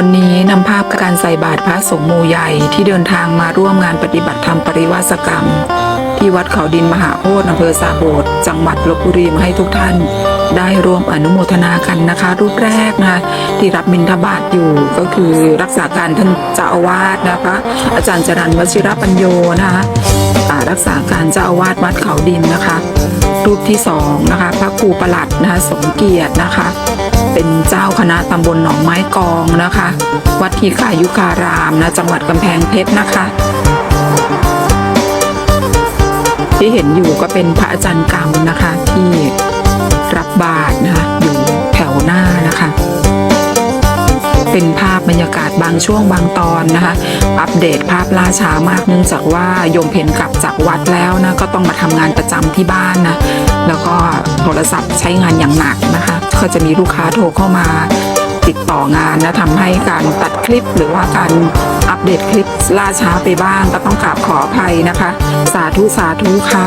วันนี้นำภาพการใส่บาตรพระสงฆ์มูใหญ่ที่เดินทางมาร่วมงานปฏิบัติธรรมปริวาสกรรม ที่วัดเขาดินมหาโพธิ์อำเภอสาโบดจังหวัดลบบุรีมาให้ทุกท่าน ได้ร่วมอนุโมทนากันนะคะ รูปแรกนะคะที่รับบิณฑบาตอยู่ก็คือรักษาการท่านเจ้าอาวาสนะคะ อาจารย์จรันวชิรปัญโยนะคะรักษาการเจ้าอาวาสวัดเขาดินนะคะ รูปที่สองนะคะ พระครูประหลัดนะคะสมเกียรตินะคะ เป็นเจ้าคณะตำบลหนองไม้กองนะคะ วัดทีขายุการามนะจังหวัดกำแพงเพชรนะคะ ที่เห็นอยู่ก็เป็นพระอาจารย์กรรมนะคะ ที่รับบาตรนะคะอยู่แถวหน้านะคะ เป็นภาพบรรยากาศบางช่วงบางตอนนะคะ อัปเดตภาพล่าช้ามากเนื่องจากว่าโยมเพนกลับจากวัดแล้วนะก็ต้องมาทำงานประจำที่บ้านนะแล้วก็โทรศัพท์ใช้งานอย่างหนักนะคะ ก็จะมีลูกค้าโทรเข้ามาติดต่องานนะทำให้การตัดคลิปหรือว่าการอัปเดตคลิปล่าช้าไปบ้างก็ต้องกราบขออภัยนะคะ สาธุ สาธุค่ะ